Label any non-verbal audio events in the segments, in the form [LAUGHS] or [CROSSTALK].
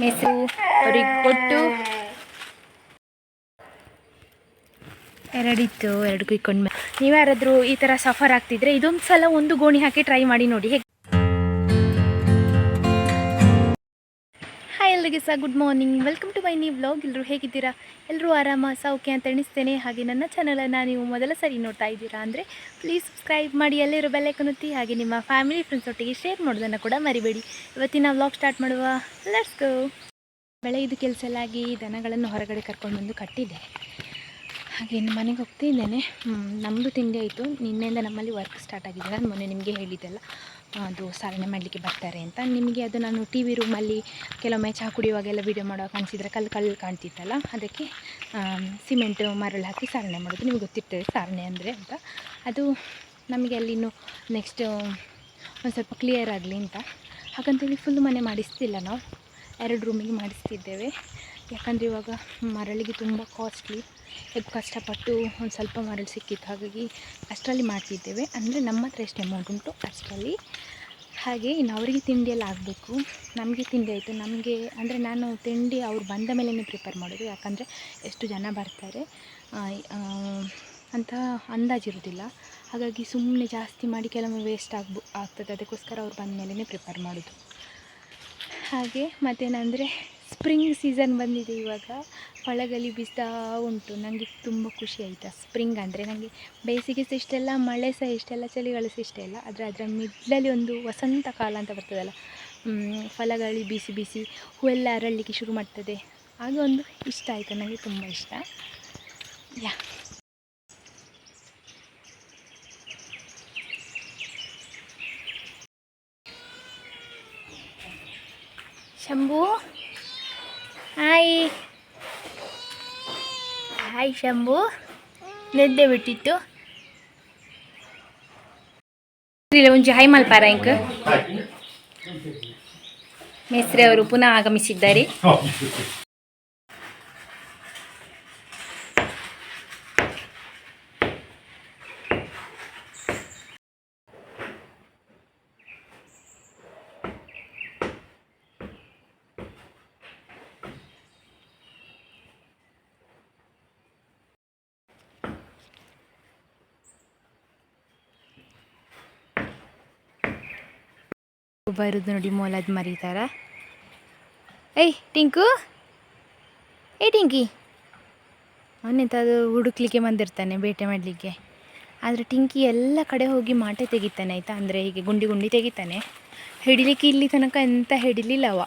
ಮೆಸರು, ಅವ್ರಿಗೆ ಎರಡಿತ್ತು ಎರಡು ಕುಯ್ಕೊಂಡು ನೀವು ಯಾರಾದರೂ ಈ ತರ ಸಫರ್ ಆಗ್ತಿದ್ರೆ ಇದೊಂದು ಸಲ ಒಂದು ಗೋಣಿ ಹಾಕಿ ಟ್ರೈ ಮಾಡಿ ನೋಡಿ. ಹಾಯ್ ಎಲ್ರಿಗೆ ಸಹ good morning welcome to my ನೀವು ವ್ಲಾಗ್ ಎಲ್ಲರೂ ಹೇಗಿದ್ದೀರಾ? ಎಲ್ಲರೂ ಆರಾಮ, ಸೌಖ್ಯ ಅಂತ ಎಣಿಸ್ತೇನೆ. ಹಾಗೆ ನನ್ನ ಚಾನಲನ್ನು ನೀವು ಮೊದಲ ಸರಿ ನೋಡ್ತಾ ಇದ್ದೀರಾ ಅಂದರೆ ಪ್ಲೀಸ್ ಸಬ್ಸ್ಕ್ರೈಬ್ ಮಾಡಿ, ಅಲ್ಲಿರೋ ಬೆಲ್ಲೈಕನ್ ಒತ್ತಿ, ಹಾಗೆ ನಿಮ್ಮ ಫ್ಯಾಮಿಲಿ ಫ್ರೆಂಡ್ಸ್ ಒಟ್ಟಿಗೆ ಶೇರ್ ಮಾಡೋದನ್ನು ಕೂಡ ಮರಿಬೇಡಿ. ಇವತ್ತಿನ ವ್ಲಾಗ್ ಸ್ಟಾರ್ಟ್ ಮಾಡುವ. ಲೆಟ್ಸ್ ಗೋ ಎಲ್ಲ ಆಗಿ ದನಗಳನ್ನು ಹೊರಗಡೆ ಕರ್ಕೊಂಡು ಬಂದು ಕಟ್ಟಿದ್ದೆ. ಹಾಗೆ ಮನೆಗೆ ಹೋಗ್ತಿದ್ದೇನೆ ನಮ್ಮದು ತಿಂಡಿ ಆಯಿತು. ನಿನ್ನೆಯಿಂದ ನಮ್ಮಲ್ಲಿ ವರ್ಕ್ ಸ್ಟಾರ್ಟ್ ಆಗಿದೆ. ನಾನು ಮೊನ್ನೆ ನಿಮಗೆ ಹೇಳಿದ್ದೆಲ್ಲ. ಅದು ಸಾರಣೆ ಮಾಡಲಿಕ್ಕೆ ಬರ್ತಾರೆ ಅಂತ. ನಿಮಗೆ ಅದು ನಾನು ಟಿ ವಿ ರೂಮಲ್ಲಿ ಕೆಲವೊಮ್ಮೆ ಚಹಾ ಕುಡಿಯುವಾಗೆಲ್ಲ ವೀಡಿಯೋ ಮಾಡುವಾಗ ಕಾಣಿಸಿದ್ರೆ ಕಲ್ಲು ಕಲ್ಲು ಕಾಣ್ತಿತ್ತಲ್ಲ, ಅದಕ್ಕೆ ಸಿಮೆಂಟ್ ಮರಳು ಹಾಕಿ ಸಾರಣೆ ಮಾಡೋದು ನಿಮಗೆ ಗೊತ್ತಿರ್ತದೆ ಸಾರಣೆ ಅಂದರೆ ಅಂತ. ಅದು ನಮಗೆ ಅಲ್ಲಿ ಇನ್ನು ನೆಕ್ಸ್ಟ್ ಒಂದು ಸ್ವಲ್ಪ ಕ್ಲಿಯರ್ ಆಗಲಿ ಅಂತ. ಹಾಗಂತೇಳಿ ಫುಲ್ ಮನೆ ಮಾಡಿಸ್ತಿಲ್ಲ ನಾವು. ಎರಡು ರೂಮಿಗೆ ಮಾಡಿಸ್ತಿದ್ದೇವೆ. ಯಾಕಂದರೆ ಇವಾಗ ಮರಳಿಗೆ ತುಂಬ ಕಾಸ್ಟ್ಲಿ ಹೇಗೆ ಕಷ್ಟಪಟ್ಟು ಒಂದು ಸ್ವಲ್ಪ ಮರಳು ಸಿಕ್ಕಿತ್ತು ಹಾಗಾಗಿ ಅಷ್ಟರಲ್ಲಿ ಮಾಡ್ತಿದ್ದೇವೆ. ಅಂದರೆ ನಮ್ಮ ಹತ್ರ ಎಷ್ಟು ಅಮೌಂಟ್ ಉಂಟು ಅಷ್ಟರಲ್ಲಿ. ಹಾಗೆ ಇನ್ನು ಅವರಿಗೆ ತಿಂಡಿಯೆಲ್ಲ ಆಗಬೇಕು. ನಮಗೆ ತಿಂಡಿ ಆಯಿತು. ನಮಗೆ ಅಂದರೆ ನಾನು ತಿಂಡಿ ಅವ್ರು ಬಂದ ಮೇಲೇ ಪ್ರಿಪೇರ್ ಮಾಡೋದು. ಯಾಕಂದರೆ ಎಷ್ಟು ಜನ ಬರ್ತಾರೆ ಅಂತ ಅಂದಾಜಿರೋದಿಲ್ಲ ಹಾಗಾಗಿ ಸುಮ್ಮನೆ ಜಾಸ್ತಿ ಮಾಡಿ ಕೆಲವೊಮ್ಮೆ ವೇಸ್ಟ್ ಆಗ್ಬೋ, ಆಗ್ತದೆ. ಅದಕ್ಕೋಸ್ಕರ ಅವ್ರು ಬಂದ ಮೇಲೇ ಪ್ರಿಪೇರ್ ಮಾಡೋದು. ಹಾಗೆ ಮತ್ತೇನಂದರೆ ಸ್ಪ್ರಿಂಗ್ ಸೀಸನ್ ಬಂದಿದೆ ಇವಾಗ. ಫಳಗಲಿ ಬೀಸ್ತಾ ಉಂಟು. ನನಗೆ ತುಂಬ ಖುಷಿ ಆಯಿತಾ ಸ್ಪ್ರಿಂಗ್ ಅಂದರೆ. ನನಗೆ ಬೇಸಿಗೆ ಸಹ ಇಷ್ಟ ಇಲ್ಲ ಮಳೆ ಸಹ ಇಷ್ಟ ಇಲ್ಲ ಚಳಿಗಾಲ ಸಹ ಇಷ್ಟ ಇಲ್ಲ ಆದರೆ ಅದರ ಮಿಡ್ಲಲ್ಲಿ ಒಂದು ವಸಂತ ಕಾಲ ಅಂತ ಬರ್ತದಲ್ಲ. ಫಲಗಳು ಬಿಸಿ ಬಿಸಿ ಹೂವೆಲ್ಲ ಅರಳಲಿಕ್ಕೆ ಶುರು ಮಾಡ್ತದೆ. ಆಗ ಒಂದು ಇಷ್ಟ ಆಯಿತು. ನನಗೆ ತುಂಬ ಇಷ್ಟ. Yeah. Shambhu? Hi hi Shambhu ನಿದ್ದೆ ಬಿಟ್ಟಿತ್ತು ಒಂಜಿ ಹೈ ಹಾಯ್ ಮಲ್ಪಾರ ಇಂಕ್ ಮೇಸ್ತ್ರಿ ಅವರು ಪುನಃ ಆಗಮಿಸಿದ್ದಾರೆ ಬರುದು ನೋಡಿ ಮೊಲದ ಮರಿತಾರ. ಏಯ್, ಟಿಂಕು. ಏಯ್ ಟಿಂಕಿ. ಅವನೆಂಥದ್ದು ಹುಡುಕ್ಲಿಕ್ಕೆ ಬಂದಿರ್ತಾನೆ, ಬೇಟೆ ಮಾಡಲಿಕ್ಕೆ. ಆದರೆ ಟಿಂಕಿ ಎಲ್ಲ ಕಡೆ ಹೋಗಿ ಮಾಟೆ ತೆಗಿತಾನೆ, ಆಯಿತಾ? ಅಂದರೆ ಹೀಗೆ ಗುಂಡಿ ಗುಂಡಿ ತೆಗಿತಾನೆ. ಹಿಡಿಲಿಕ್ಕೆ ಇಲ್ಲಿ ತನಕ ಎಂತ ಹಿಡಿಲಿಲ್ಲವ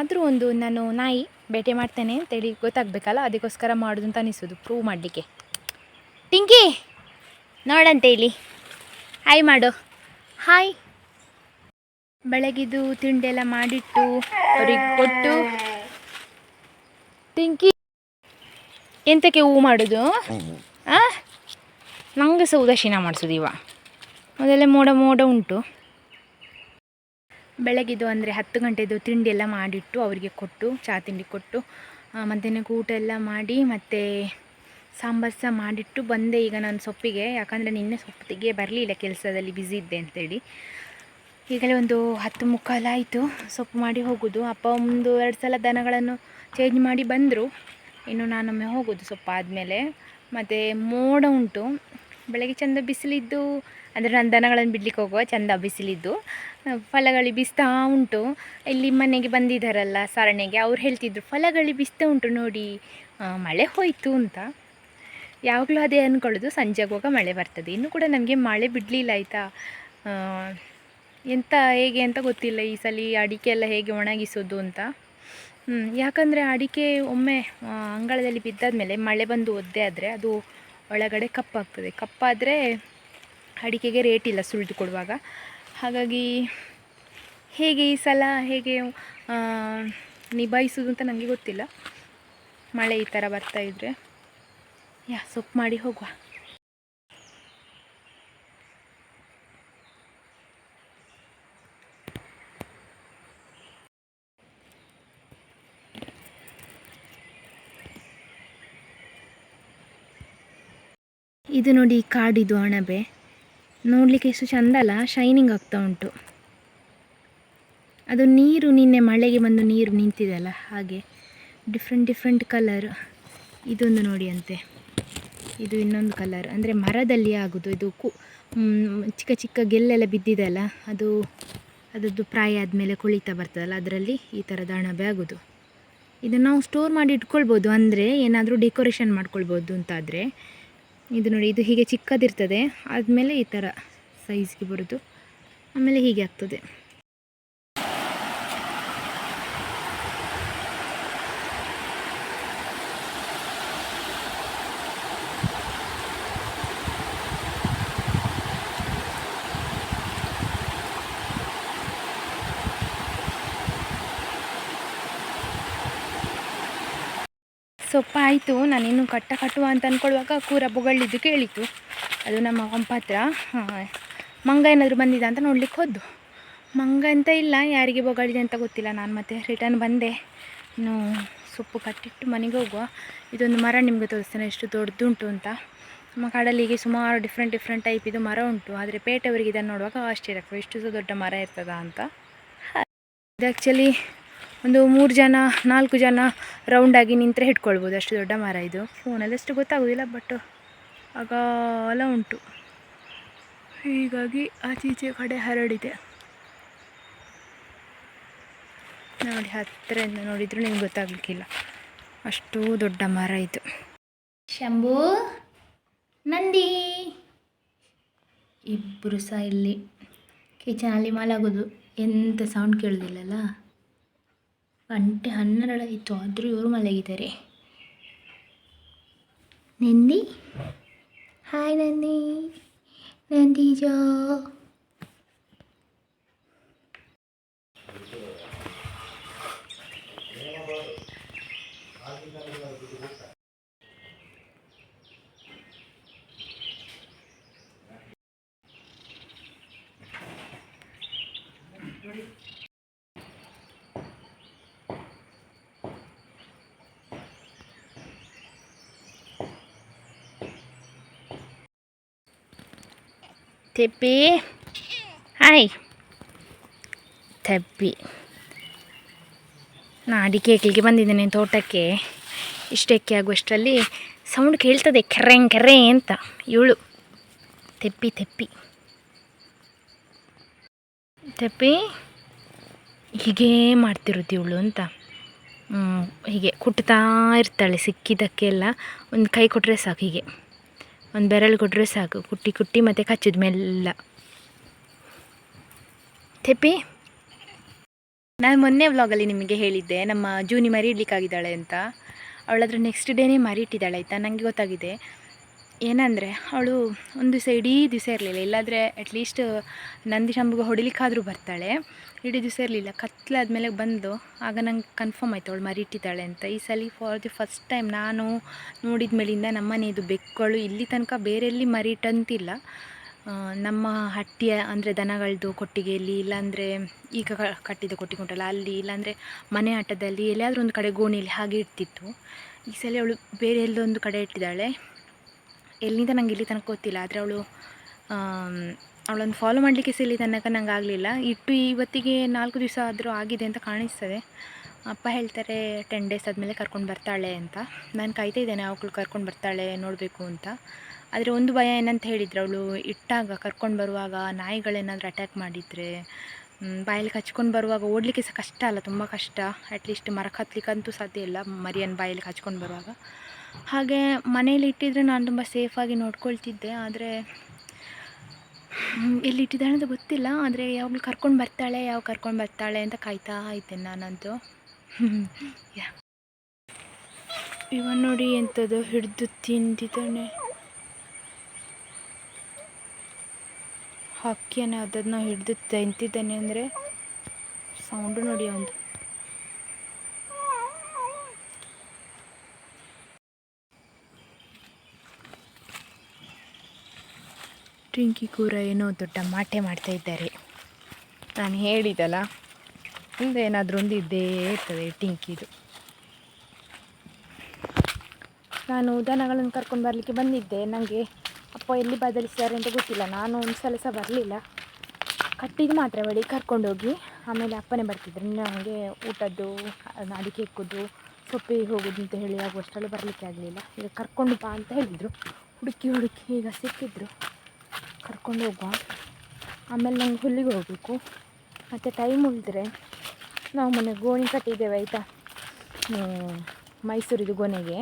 ಆದರೂ ಒಂದು ನಾನು ನಾಯಿ ಬೇಟೆ ಮಾಡ್ತೇನೆ ಅಂತೇಳಿ ಗೊತ್ತಾಗಬೇಕಲ್ಲ? ಅದಕ್ಕೋಸ್ಕರ ಮಾಡೋದು ಅಂತ ಅನಿಸೋದು ಪ್ರೂವ್ ಮಾಡಲಿಕ್ಕೆ. ಟಿಂಕಿ, ನೋಡಂತೆ ಇಲ್ಲಿ. ಹಾಯ್ ಮಾಡು. ಹಾಯ್ ಬೆಳಗಿದು ತಿಂಡೆಲ್ಲ ಎಲ್ಲ ಮಾಡಿಟ್ಟು ಅವ್ರಿಗೆ ಕೊಟ್ಟು ತಿಂಕಿ ಎಂತಕ್ಕೆ ಹೂ ಮಾಡೋದು? ಆ? ನಂಗೆ ಸಹ ಉದಾಸೀನ ಮಾಡಿಸೋದು ಇವ. ಮೊದಲೇ ಮೋಡ ಮೋಡ ಉಂಟು. ಬೆಳಗಿದು ಅಂದರೆ ಹತ್ತು ಗಂಟೆದು ತಿಂಡಿ ಎಲ್ಲ ಮಾಡಿಟ್ಟು ಅವರಿಗೆ ಕೊಟ್ಟು ಚಹಾ ತಿಂಡಿ ಕೊಟ್ಟು ಮಧ್ಯಾಹ್ನಕ್ಕೆ ಊಟ ಎಲ್ಲ ಮಾಡಿ ಮತ್ತು ಸಾಂಬಾರು ಸಹ ಮಾಡಿಟ್ಟು ಬಂದೆ ಈಗ ನಾನು ಸೊಪ್ಪಿಗೆ. ಯಾಕಂದರೆ ನಿನ್ನೆ ಸೊಪ್ಪಿಗೆ ಬರಲಿಲ್ಲ ಕೆಲಸದಲ್ಲಿ ಬ್ಯುಸಿ ಇದ್ದೆ ಅಂತೇಳಿ. ಈಗಲೇ ಒಂದು ಹತ್ತು ಮುಕ್ಕಾಲಾಯಿತು ಸೊಪ್ಪು ಮಾಡಿ ಹೋಗೋದು. ಅಪ್ಪ ಒಂದು ಎರಡು ಸಲ ದನಗಳನ್ನು ಚೇಂಜ್ ಮಾಡಿ ಬಂದರು. ಇನ್ನು ನಾನೊಮ್ಮೆ ಹೋಗೋದು ಸೊಪ್ಪು ಆದಮೇಲೆ. ಮತ್ತು ಮೋಡ ಉಂಟು. ಬೆಳಗ್ಗೆ ಚಂದ ಬಿಸಿಲಿದ್ದು, ಅಂದರೆ ನಾನು ದನಗಳನ್ನು ಬಿಡ್ಲಿಕ್ಕೆ ಹೋಗುವ ಚಂದ ಬಿಸಿಲಿದ್ದು. ಫಲಗಳಿ ಬಿಸ್ತಾ ಉಂಟು. ಇಲ್ಲಿ ಮನೆಗೆ ಬಂದಿದ್ದಾರಲ್ಲ ಸರಣೆಗೆ, ಅವ್ರು ಹೇಳ್ತಿದ್ರು, ಫಲಗಳಿ ಬಿಸ್ತಾ ಉಂಟು ನೋಡಿ. ಮಳೆ ಹೋಯಿತು ಅಂತ. ಯಾವಾಗಲೂ ಅದೇ ಅಂದ್ಕೊಳ್ಳೋದು ಸಂಜೆ ಆಗುವಾಗ ಮಳೆ ಬರ್ತದೆ. ಇನ್ನು ಕೂಡ ನಮಗೆ ಮಳೆ ಬಿಡಲಿಲ್ಲ, ಆಯಿತಾ? ಎಂತ ಹೇಗೆ ಅಂತ ಗೊತ್ತಿಲ್ಲ ಈ ಸಲ ಅಡಿಕೆ ಎಲ್ಲ ಹೇಗೆ ಒಣಗಿಸೋದು ಅಂತ. ಯಾಕಂದರೆ ಅಡಿಕೆ ಒಮ್ಮೆ ಅಂಗಳದಲ್ಲಿ ಬಿದ್ದಾದ ಮೇಲೆ ಮಳೆ ಬಂದು ಒದ್ದೆ ಆದರೆ ಅದು ಒಳಗಡೆ ಕಪ್ಪಾಗ್ತದೆ. ಕಪ್ಪಾದರೆ ಅಡಿಕೆಗೆ ರೇಟ್ ಇಲ್ಲ ಸುಳಿದು ಕೊಡುವಾಗ. ಹಾಗಾಗಿ ಹೇಗೆ ಈ ಸಲ ಹೇಗೆ ನಿಭಾಯಿಸೋದು ಅಂತ ನನಗೆ ಗೊತ್ತಿಲ್ಲ. ಮಳೆ ಈ ಥರ ಬರ್ತಾ ಇದ್ದರೆ ಯಾ, ಸೊಪ್ಪು ಮಾಡಿ ಹೋಗುವ. ಇದು ನೋಡಿ ಕಾಡಿದು ಅಣಬೆ. ನೋಡಲಿಕ್ಕೆ ಎಷ್ಟು ಚಂದ ಅಲ್ಲ ಶೈನಿಂಗ್ ಆಗ್ತಾ ಉಂಟು. ಅದು ನೀರು ನಿನ್ನೆ ಮಳೆಗೆ ಬಂದು ನೀರು ನಿಂತಿದೆಯಲ್ಲ ಹಾಗೆ ಡಿಫ್ರೆಂಟ್ ಡಿಫ್ರೆಂಟ್ ಕಲರ್ ಇದೊಂದು ನೋಡಿ ಅಂತೆ ಇದು ಇನ್ನೊಂದು ಕಲರ್ ಅಂದರೆ ಮರದಲ್ಲಿ ಆಗೋದು, ಇದು ಕು ಚಿಕ್ಕ ಚಿಕ್ಕ ಗೆಲ್ಲೆಲ್ಲ ಬಿದ್ದಿದೆಯಲ್ಲ ಅದು ಅದರದ್ದು ಪ್ರಾಯ ಆದಮೇಲೆ ಕುಳಿತಾ ಬರ್ತದಲ್ಲ ಅದರಲ್ಲಿ ಈ ಥರದ ಅಣಬೆ ಆಗೋದು. ಇದನ್ನು ನಾವು ಸ್ಟೋರ್ ಮಾಡಿ ಇಟ್ಕೊಳ್ಬೋದು, ಅಂದರೆ ಏನಾದರೂ ಡೆಕೋರೇಷನ್ ಮಾಡ್ಕೊಳ್ಬೋದು ಅಂತಾದರೆ ಇದು ನೋಡಿ ಇದು ಹೀಗೆ ಚಿಕ್ಕದಿರ್ತದೆ. ಆದಮೇಲೆ ಈ ಥರ ಸೈಜ್ಗೆ ಬರೋದು. ಆಮೇಲೆ ಹೀಗೆ ಆಗ್ತದೆ. ಸೊಪ್ಪು ಆಯಿತು ನಾನಿನ್ನು ಕಟ್ಟ ಕಟ್ಟುವ ಅಂತ ಅಂದ್ಕೊಳ್ಳುವಾಗ ಕೂರ ಬೊಗಳಿದ್ದು ಕೇಳಿತು ಅದು ನಮ್ಮ ಆ, ಮಂಗ ಏನಾದರೂ ಬಂದಿದೆ ಅಂತ ನೋಡ್ಲಿಕ್ಕೆ ಹೋದ್ದು. ಮಂಗ ಅಂತ ಇಲ್ಲ ಯಾರಿಗೆ ಬೊಗಳಿದೆ ಅಂತ ಗೊತ್ತಿಲ್ಲ. ನಾನು ಮತ್ತೆ ರಿಟರ್ನ್ ಬಂದೆ. ಇನ್ನು ಸೊಪ್ಪು ಕಟ್ಟಿಟ್ಟು ಮನೆಗೆ ಹೋಗುವ. ಇದೊಂದು ಮರ ನಿಮಗೆ ತೋರಿಸ್ತೇನೆ ಎಷ್ಟು ದೊಡ್ಡದುಂಟು ಅಂತ. ನಮ್ಮ ಕಡಲಿಗೆ ಸುಮಾರು ಡಿಫ್ರೆಂಟ್ ಡಿಫ್ರೆಂಟ್ ಟೈಪ್ ಇದು ಮರ ಉಂಟು. ಆದರೆ ಪೇಟೆಯವರಿಗೆ ಇದನ್ನು ನೋಡುವಾಗ ಆಶ್ಚರ್ಯ ಆಗ್ತದೆ ಎಷ್ಟು ಸಹ ದೊಡ್ಡ ಮರ ಇರ್ತದ ಅಂತ. ಇದು ಆ್ಯಕ್ಚುಲಿ ಒಂದು ಮೂರು ಜನ, ನಾಲ್ಕು ಜನ ರೌಂಡಾಗಿ ನಿಂತರೆ ಹಿಡ್ಕೊಳ್ಬೋದು. ಅಷ್ಟು ದೊಡ್ಡ ಮರ ಇದು. ಫೋನಲ್ಲಿ ಅಷ್ಟು ಗೊತ್ತಾಗೋದಿಲ್ಲ ಬಟ್ ಅಗಾಲ ಉಂಟು. ಹೀಗಾಗಿ ಆಚೀಚೆ ಕಡೆ ಹರಡಿದೆ. ನೋಡಿ ಹತ್ತಿರದಿಂದ ನೋಡಿದ್ರು ನಿಮ್ಗೆ ಗೊತ್ತಾಗ್ಲಿಕ್ಕಿಲ್ಲ. ಅಷ್ಟು ದೊಡ್ಡ ಮರ ಇದು. ಶಂಭು, ನಂದಿ. ಇಬ್ಬರು ಸಹ ಇಲ್ಲಿ. ಕಿಚನಲ್ಲಿ ಮಾಲಾಗೋದು. ಎಂಥ ಸೌಂಡ್ ಕೇಳೋದಿಲ್ಲಲ್ಲ ಗಂಟೆ ಹನ್ನೆರಡಾಯಿತು ಆದರೂ ಇವರು ಮಲಗಿದ್ದಾರೆ. ನಂದಿ? ಹಾಯ್ ನಂದಿ. ನಂದೀಜೋ. ತೆಪ್ಪಿ ಹಾಯ್ ತೆಪ್ಪಿ ನಾ ಅಡಿಕೆ ಹೆಕ್ಲಿಕ್ಕೆ ಬಂದಿದ್ದೇನೆ ತೋಟಕ್ಕೆ. ಇಷ್ಟಕ್ಕೆ ಆಗುವಷ್ಟರಲ್ಲಿ ಸೌಂಡ್ ಕೇಳ್ತದೆ ಕೆರೆ ಕೆರೆ ಅಂತ. ಇವಳು. ತೆಪ್ಪಿ ತೆಪ್ಪಿ ತೆಪ್ಪಿ ಹೀಗೇ ಮಾಡ್ತಿರೋದು ಇವಳು ಅಂತ. ಹೀಗೆ ಕುಟ್ತಾ ಇರ್ತಾಳೆ ಸಿಕ್ಕಿದ್ದಕ್ಕೆಲ್ಲ. ಒಂದು ಕೈ ಕೊಟ್ಟರೆ ಸಾಕು ಹೀಗೆ. ಒಂದು ಬೆರಳು ಕೊಟ್ಟರೆ ಸಾಕು. ಕುಟ್ಟಿ ಕುಟ್ಟಿ ಮತ್ತು ಕಚ್ಚಿದ ಮೆಲ್ಲ. ತೆಪ್ಪಿ? ನಾನು ಮೊನ್ನೆ ವ್ಲಾಗಲ್ಲಿ ನಿಮಗೆ ಹೇಳಿದ್ದೆ, ನಮ್ಮ ಜೂನಿ ಮರಿ ಇಡ್ಲಿಕ್ಕಾಗಿದ್ದಾಳೆ ಅಂತ. ಅವಳದ್ರ ನೆಕ್ಸ್ಟ್ ಡೇನೇ ಮರಿ ಇಟ್ಟಿದ್ದಾಳೆ ಆಯಿತಾ? ನನಗೆ ಗೊತ್ತಾಗಿದೆ. ಏನಂದರೆ, ಅವಳು ಒಂದು ದಿವಸ ಇಡೀ ದಿವಸ ಇರಲಿಲ್ಲ. ಇಲ್ಲಾಂದರೆ ಅಟ್ಲೀಸ್ಟ್ ನಂದಿ ಶಂಭುಗೆ ಹೊಡಿಲಿಕ್ಕಾದರೂ ಬರ್ತಾಳೆ. ಇಡೀ ದಿವಸ ಇರಲಿಲ್ಲ. ಕತ್ಲಾದ್ಮೇಲೆ ಬಂದು, ಆಗ ನಂಗೆ ಕನ್ಫರ್ಮ್ ಆಯಿತು ಅವಳು ಮರಿಟ್ಟಿದ್ದಾಳೆ ಅಂತ. ಈ ಸಲ ಫಾರ್ ದಿ ಫಸ್ಟ್ ಟೈಮ್ ನಾನು ನೋಡಿದ ಮೇಲಿಂದ ನಮ್ಮನೆಯದು ಬೆಕ್ಕಳು ಇಲ್ಲಿ ತನಕ ಬೇರೆಲ್ಲಿ ಎಲ್ಲಿ ಮರಿ ಇಟ್ಟಂತಿಲ್ಲ ನಮ್ಮ ಹಟ್ಟಿಯ ಅಂದರೆ ದನಗಳದ್ದು ಕೊಟ್ಟಿಗೆಯಲ್ಲಿ, ಇಲ್ಲಾಂದರೆ ಈಗ ಕಟ್ಟಿದ ಕೊಟ್ಟಿಗೆ ಉಂಟಲ್ಲ ಅಲ್ಲಿ ಇಲ್ಲಾಂದರೆ ಮನೆ ಆಟದಲ್ಲಿ ಎಲ್ಲಿಯಾದರೂ ಒಂದು ಕಡೆ ಗೋಣಿಯಲ್ಲಿ ಹಾಗೆ ಇಡ್ತಿತ್ತು ಈ ಸಲ ಅವಳು ಬೇರೆ ಎಲ್ಲೊಂದು ಕಡೆ ಇಟ್ಟಿದ್ದಾಳೆ. ಎಲ್ಲಿಂದ ನಂಗೆ ಇಲ್ಲಿ ತನಕ ಗೊತ್ತಿಲ್ಲ, ಆದರೆ ಅವಳು ಅವಳನ್ನು ಫಾಲೋ ಮಾಡಲಿಕ್ಕೆ ಸಹ ಇಲ್ಲಿ ತನಕ ನಂಗೆ ಆಗಲಿಲ್ಲ. ಇಟ್ಟು ಇವತ್ತಿಗೆ ನಾಲ್ಕು ದಿವಸ ಆದರೂ ಆಗಿದೆ ಅಂತ ಕಾಣಿಸ್ತದೆ. ಅಪ್ಪ ಹೇಳ್ತಾರೆ ಟೆನ್ ಡೇಸ್ ಆದಮೇಲೆ ಕರ್ಕೊಂಡು ಬರ್ತಾಳೆ ಅಂತ. ನಾನು ಕಾಯ್ತಾ ಇದ್ದೇನೆ, ಅವಳು ಕರ್ಕೊಂಡು ಬರ್ತಾಳೆ, ನೋಡಬೇಕು ಅಂತ. ಆದರೆ ಒಂದು ಭಯ ಏನಂತ ಹೇಳಿದ್ರು, ಅವಳು ಇಟ್ಟಾಗ, ಕರ್ಕೊಂಡು ಬರುವಾಗ ನಾಯಿಗಳೇನಾದರೂ ಅಟ್ಯಾಕ್ ಮಾಡಿದರೆ ಬಾಯಲ್ಲಿ ಕಚ್ಕೊಂಡು ಬರುವಾಗ ಓಡಲಿಕ್ಕೆ ಸಹ ಕಷ್ಟ ಅಲ್ಲ, ತುಂಬ ಕಷ್ಟ. ಅಟ್ಲೀಸ್ಟ್ ಮರಕ್ಕೆ ಹತ್ಲಿಕ್ಕಂತೂ ಸಾಧ್ಯ ಇಲ್ಲ ಮರಿಯನ್ನು ಬಾಯಲ್ಲಿ ಕಚ್ಕೊಂಡು ಬರುವಾಗ. ಹಾಗೆ ಮನೇಲಿ ಇಟ್ಟಿದ್ರೆ ನಾನು ತುಂಬ ಸೇಫಾಗಿ ನೋಡ್ಕೊಳ್ತಿದ್ದೆ, ಆದರೆ ಎಲ್ಲಿ ಇಟ್ಟಿದ್ದಾಳೆ ಅಂತ ಗೊತ್ತಿಲ್ಲ, ಆದರೆ ಯಾವಾಗಲೂ ಕರ್ಕೊಂಡು ಬರ್ತಾಳೆ, ಯಾವಾಗ ಕರ್ಕೊಂಡು ಬರ್ತಾಳೆ ಅಂತ ಕಾಯ್ತಾ ಇದ್ದೇನೆ ನಾನಂತೂ. [LAUGHS] ಯಾ ಇವ ನೋಡಿ ಎಂಥದ್ದು ಹಿಡಿದು ತಿಂದಿದ್ದಾನೆ. ಹಕ್ಕಿಯನ್ನು ಅದನ್ನ ಹಿಡಿದು ತಿಂತಿದ್ದಾನೆ ಅಂದರೆ ಸೌಂಡು ನೋಡಿ ಒಂದು. ಟಿಂಕಿ ಕೂರ ಏನೋ ದೊಡ್ಡ ಮಾಟೆ ಮಾಡ್ತಾ ಇದ್ದಾರೆ. ನಾನು ಹೇಳಿದಲ್ಲ, ಮುಂದೆ ಏನಾದರೂ ಒಂದು ಇದ್ದೇ ಇರ್ತದೆ ಟಿಂಕಿದು ನಾನು ದನಗಳನ್ನು ಕರ್ಕೊಂಡು ಬರಲಿಕ್ಕೆ ಬಂದಿದ್ದೆ. ನನಗೆ ಅಪ್ಪ ಎಲ್ಲಿ ಬದಲಿಸಿದ್ದಾರೆ ಅಂತ ಗೊತ್ತಿಲ್ಲ. ನಾನು ಒಂದು ಸಲ ಸಹ ಬರಲಿಲ್ಲ. ಕಟ್ಟಿದ್ದು ಮಾತ್ರ ಬಳಿ ಕರ್ಕೊಂಡೋಗಿ ಆಮೇಲೆ ಅಪ್ಪನೇ ಬರ್ತಿದ್ರು. ನನಗೆ ಊಟದ್ದು ಅಡಿಕೆ ಇಕ್ಕೋದು ಸೊಪ್ಪಿಗೆ ಹೋಗೋದು ಅಂತ ಹೇಳಿ ಆಗುವಷ್ಟರಲ್ಲಿ ಬರಲಿಕ್ಕೆ ಆಗಲಿಲ್ಲ. ಈಗ ಕರ್ಕೊಂಡು ಬಾ ಅಂತ ಹೇಳಿದರು. ಹುಡುಕಿ ಹುಡುಕಿ ಈಗ ಸಿಕ್ಕಿದ್ರು. ಕರ್ಕೊಂಡು ಹೋಗುವ. ಆಮೇಲೆ ನಂಗೆ ಹುಲ್ಲಿಗೆ ಹೋಗಬೇಕು. ಮತ್ತು ಟೈಮ್ ಉಳಿದ್ರೆ ನಾವು ಮೊನ್ನೆ ಗೋಣಿ ಕಟ್ಟಿದ್ದೇವೆ ಆಯಿತಾ? ಮೈಸೂರಿದು ಗೊನೆಗೆ.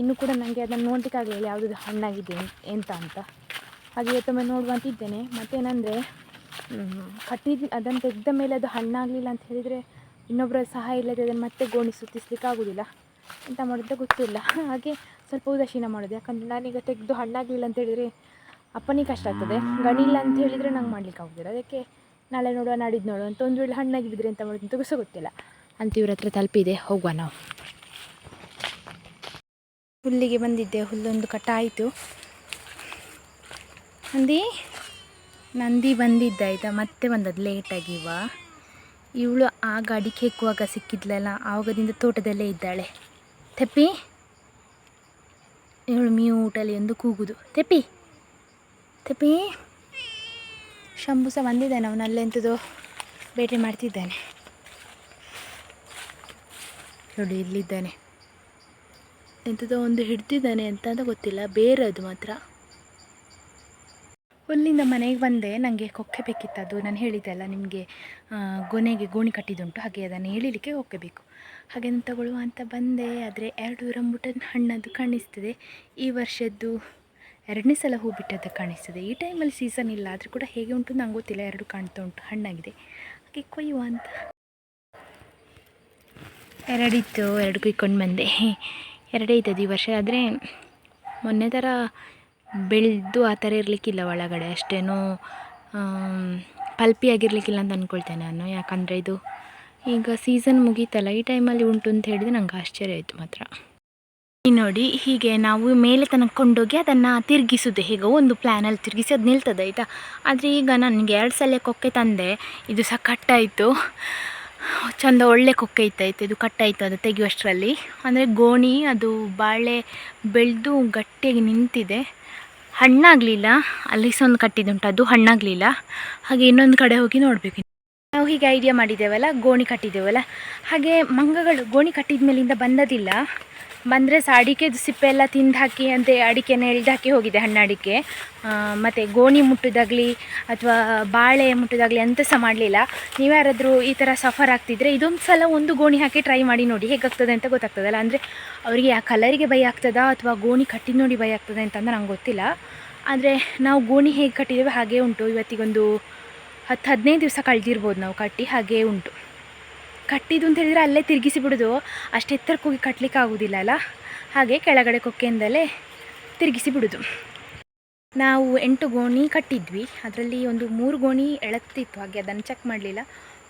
ಇನ್ನೂ ಕೂಡ ನನಗೆ ಅದನ್ನು ನೋಡಲಿಕ್ಕೆ ಆಗಲಿಲ್ಲ ಯಾವುದಾದ್ರು ಹಣ್ಣಾಗಿದೆ ಎಂತ ಅಂತ. ಹಾಗೆ ಇವತ್ತೊಮ್ಮೆ ನೋಡುವ ಅಂತಿದ್ದೇನೆ ಮತ್ತೇನಂದರೆ ಕಟ್ಟಿದ, ಅದನ್ನು ತೆಗೆದ ಮೇಲೆ ಅದು ಹಣ್ಣಾಗಲಿಲ್ಲ ಅಂತ ಹೇಳಿದರೆ ಇನ್ನೊಬ್ಬರ ಸಹಾಯ ಇಲ್ಲದೆ ಅದನ್ನು ಮತ್ತೆ ಗೋಣಿ ಸುತ್ತಿಸ್ಲಿಕ್ಕೆ ಆಗೋದಿಲ್ಲ. ಎಂತ ಮಾಡೋದು ಗೊತ್ತಿಲ್ಲ. ಹಾಗೆ ಸ್ವಲ್ಪ ಉದಾಸೀನ ಮಾಡೋದು. ಯಾಕಂದರೆ ನಾನೀಗ ತೆಗೆದು ಹಣ್ಣಾಗಲಿಲ್ಲ ಅಂತ ಹೇಳಿದರೆ ಅಪ್ಪನಿಗೆ ಕಷ್ಟ ಆಗ್ತದೆ. ಗಣಿ ಇಲ್ಲ ಅಂತ ಹೇಳಿದರೆ ನಂಗೆ ಮಾಡ್ಲಿಕ್ಕೆ ಆಗೋದಿಲ್ಲ. ಅದಕ್ಕೆ ನಾಳೆ ನೋಡುವ, ನಾಡಿದ್ದು ನೋಡುವ ಅಂತ ಒಂದು ವೇಳೆ ಹಣ್ಣಾಗಿ ಬಿದ್ದರೆ ಎಂತ ಮಾಡೋದು ಅಂತ ಸಹ ಗೊತ್ತಿಲ್ಲ. ಅಂತ ಇವ್ರ ಹತ್ರ ತಲುಪಿದೆ. ಹೋಗುವ ನಾವು. ಹುಲ್ಲಿಗೆ ಬಂದಿದ್ದೆ. ಹುಲ್ಲೊಂದು ಕಟ್ಟಾಯಿತು ನಂದಿ? ನಂದಿ ಬಂದಿದ್ದ, ಆಯಿತಾ? ಮತ್ತೆ ಬಂದದ್ದು ಲೇಟಾಗಿ ಇವ. ಇವಳು ಆಗ ಅಡಿಕೆ ಹೆಕ್ಕುವಾಗ ಸಿಕ್ಕಿದ್ಲಲ್ಲ, ಆವಾಗದಿಂದ ತೋಟದಲ್ಲೇ ಇದ್ದಾಳೆ. ತೆಪ್ಪಿ? ಇವಳು ಮೀ ಊಟಲ್ಲಿ ಒಂದು ಕೂಗುದು. ತೆಪ್ಪಿ? ತೆಪ್ಪಿ. ಶಂಭು ಸಹ ಬಂದಿದ್ದಾನೆ ಅವನು ಅಲ್ಲೆಂಥದ್ದು ಭೇಟಿ ಮಾಡ್ತಿದ್ದಾನೆ. ನೋಡಿ, ಇಲ್ಲಿದ್ದಾನೆ. ಎಂಥದೋ ಒಂದು ಹಿಡ್ದಿದ್ದಾನೆ ಅಂತ ಅಂತ ಗೊತ್ತಿಲ್ಲ ಬೇರೆ ಅದು ಮಾತ್ರ. ಹುಲ್ಲಿಂದ ಮನೆಗೆ ಬಂದೆ ನನಗೆ ಕೊಕ್ಕೆ ಬೇಕಿತ್ತು ಅದು ನಾನು ಹೇಳಿದ್ದೆ ಅಲ್ಲ, ನಿಮಗೆ ಗೊನೆಗೆ ಗೋಣಿ ಕಟ್ಟಿದ್ದುಂಟು, ಹಾಗೆ ಅದನ್ನು ಎಳಿಲಿಕ್ಕೆ ಕೊಕ್ಕೆ ಬೇಕು. ಹಾಗೆ ತಗೊಳ್ಳುವ ಅಂತ ಬಂದೆ, ಆದರೆ ಎರಡು ರಂಬುಟನ್ ಹಣ್ಣದು ಕಾಣಿಸ್ತದೆ. ಈ ವರ್ಷದ್ದು ಎರಡನೇ ಸಲ ಹೂ ಬಿಟ್ಟದ್ದು ಕಾಣಿಸ್ತದೆ. ಈ ಟೈಮಲ್ಲಿ ಸೀಸನ್ ಇಲ್ಲ, ಆದರೂ ಕೂಡ ಹೇಗೆ ಉಂಟು ನಂಗೆ ಗೊತ್ತಿಲ್ಲ. ಎರಡು ಕಾಣ್ತಾ ಉಂಟು, ಹಣ್ಣಾಗಿದೆ. ಹಾಗೆ ಕೊಯ್ಯುವ ಅಂತ. ಎರಡಿತ್ತು, ಎರಡು ಕುಯ್ಕೊಂಡು ಬಂದೆ. ಎರಡೇ ಇದ್ದದ್ದು ಈ ವರ್ಷ, ಆದರೆ ಮೊನ್ನೆ ಥರ ಬೆಳೆದು ಆ ಥರ ಇರಲಿಕ್ಕಿಲ್ಲ ಒಳಗಡೆ. ಅಷ್ಟೇನೂ ಪಲ್ಪಿ ಆಗಿರಲಿಕ್ಕಿಲ್ಲ ಅಂತ ಅಂದ್ಕೊಳ್ತೇನೆ ನಾನು. ಯಾಕಂದರೆ ಇದು ಈಗ ಸೀಸನ್ ಮುಗೀತಲ್ಲ, ಈ ಟೈಮಲ್ಲಿ ಉಂಟು ಅಂತ ಹೇಳಿದರೆ ನಂಗೆ ಆಶ್ಚರ್ಯ ಆಯಿತು ಮಾತ್ರ. ನೋಡಿ ಹೀಗೆ ನಾವು ಮೇಲೆ ತನಕ ಕೊಂಡೋಗಿ ಅದನ್ನು ತಿರುಗಿಸೋದು ಹೇಗೋ ಒಂದು ಪ್ಲ್ಯಾನಲ್ಲಿ ತಿರುಗಿಸಿ ಅದು ನಿಲ್ತದೆ, ಆಯಿತಾ? ಆದರೆ ಈಗ ನನಗೆ ಎರಡು ಸಲ ಕೊಕ್ಕೆ ತಂದೆ, ಇದು ಸಹ ಕಟ್ಟಾಯಿತು. ಚಂದ ಒಳ್ಳೆ ಕೊಕ್ಕೆ ಇತ್ತಾಯಿತು ಇದು ಕಟ್ಟಾಯಿತು ಅದು ತೆಗೆಯುವಷ್ಟರಲ್ಲಿ. ಅಂದರೆ ಗೋಣಿ, ಅದು ಬಾಳೆ ಬೆಳೆದು ಗಟ್ಟಿಯಾಗಿ ನಿಂತಿದೆ. ಹಣ್ಣಾಗಲಿಲ್ಲ, ಅಲ್ಲಿ ಸಹ ಒಂದು ಕಟ್ಟಿದುಂಟು ಅದು ಹಣ್ಣಾಗಲಿಲ್ಲ. ಹಾಗೆ ಇನ್ನೊಂದು ಕಡೆ ಹೋಗಿ ನೋಡಬೇಕು. ನಾವು ಹೀಗೆ ಐಡಿಯಾ ಮಾಡಿದ್ದೇವಲ್ಲ, ಗೋಣಿ ಕಟ್ಟಿದ್ದೇವಲ್ಲ? ಹಾಗೆ ಮಂಗಗಳು, ಗೋಣಿ ಕಟ್ಟಿದ ಮೇಲಿಂದ ಬಂದದಿಲ್ಲ. ಬಂದರೆ ಸಹ ಅಡಿಕೆದು ಸಿಪ್ಪೆ ಎಲ್ಲ ತಿಂದು ಹಾಕಿ ಅಂತೆ ಅಡಿಕೆನ ಎಳ್ದು ಹಾಕಿ ಹೋಗಿದೆ ಹಣ್ಣಡಿಕೆ. ಮತ್ತು ಗೋಣಿ ಮುಟ್ಟೋದಾಗಲಿ ಅಥವಾ ಬಾಳೆ ಮುಟ್ಟೋದಾಗಲಿ ಅಂತ ಸಹ ಮಾಡಲಿಲ್ಲ. ನೀವು ಯಾರಾದರೂ ಈ ಥರ ಸಫರ್ ಆಗ್ತಿದ್ರೆ ಇದೊಂದು ಸಲ ಒಂದು ಗೋಣಿ ಹಾಕಿ ಟ್ರೈ ಮಾಡಿ ನೋಡಿ ಹೇಗಾಗ್ತದೆ ಅಂತ ಗೊತ್ತಾಗ್ತದಲ್ಲ. ಅಂದರೆ ಅವರಿಗೆ ಆ ಕಲರಿಗೆ ಭಯ ಆಗ್ತದಾ ಅಥವಾ ಗೋಣಿ ಕಟ್ಟಿದ ನೋಡಿ ಭಯ ಆಗ್ತದೆ ಅಂತಂದ್ರೆ ನಂಗೆ ಗೊತ್ತಿಲ್ಲ. ಆದರೆ ನಾವು ಗೋಣಿ ಹೇಗೆ ಕಟ್ಟಿದ್ದೇವೆ ಹಾಗೇ ಉಂಟು. ಇವತ್ತಿಗೊಂದು ಹತ್ತು ಹದಿನೈದು ದಿವಸ ಕಳೆದಿರ್ಬೋದು ನಾವು ಕಟ್ಟಿ ಹಾಗೇ ಉಂಟು. ಕಟ್ಟಿದ್ದು ಅಂತ ಹೇಳಿದರೆ ಅಲ್ಲೇ ತಿರುಗಿಸಿ ಬಿಡೋದು ಅಷ್ಟು ಎತ್ತರಕ್ಕೆ ಹೋಗಿ ಕಟ್ಟಲಿಕ್ಕೆ ಆಗೋದಿಲ್ಲ ಅಲ್ಲ? ಹಾಗೆ ಕೆಳಗಡೆ ಕೊಕ್ಕೆಯಿಂದಲೇ ತಿರುಗಿಸಿ ಬಿಡೋದು ನಾವು ಎಂಟು ಗೋಣಿ ಕಟ್ಟಿದ್ವಿ. ಅದರಲ್ಲಿ ಒಂದು ಮೂರು ಗೋಣಿ ಎಳತ್ತಿತ್ತು. ಹಾಗೆ ಅದನ್ನು ಚೆಕ್ ಮಾಡಲಿಲ್ಲ.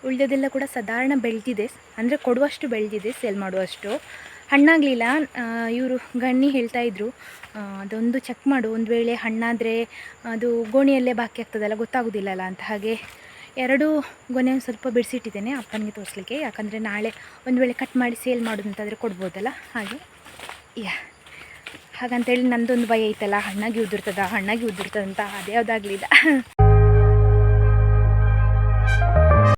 ಉಳಿದದೆಲ್ಲ ಕೂಡ ಸಾಧಾರಣ ಬೆಳೆದಿದೆ. ಅಂದರೆ ಕೊಡುವಷ್ಟು ಬೆಳೆದಿದೆ ಸೇಲ್ ಮಾಡುವಷ್ಟು. ಹಣ್ಣಾಗಲಿಲ್ಲ. ಇವರು ಗಣ್ಣಿ ಹೇಳ್ತಾ ಇದ್ರು. ಅದೊಂದು ಚೆಕ್ ಮಾಡು. ಒಂದು ವೇಳೆ ಹಣ್ಣಾದರೆ ಅದು ಗೋಣಿಯಲ್ಲೇ ಬಾಕಿ ಆಗ್ತದಲ್ಲ, ಗೊತ್ತಾಗೋದಿಲ್ಲಲ್ಲ ಅಂತ. ಹಾಗೆ ಎರಡು ಗೊನೆ ಸ್ವಲ್ಪ ಬಿಡಿಸಿಟ್ಟಿದ್ದೇನೆ ಅಪ್ಪನಿಗೆ ತೋರಿಸ್ಲಿಕ್ಕೆ. ಯಾಕಂದರೆ ನಾಳೆ ಒಂದು ವೇಳೆ ಕಟ್ ಮಾಡಿ ಸೇಲ್ ಮಾಡೋದು ಕೊಡ್ಬೋದಲ್ಲ? ಹಾಗೆ. ಯಾ ಹಾಗಂತೇಳಿ ನಂದೊಂದು ಭಯ ಐತಲ್ಲ, ಹಣ್ಣಾಗಿ ಉದುರ್ತದ, ಹಣ್ಣಾಗಿ ಉದುರ್ತದಂತ ಅದೇ ಯಾವುದಾಗಲಿಲ್ಲ [LAUGHS]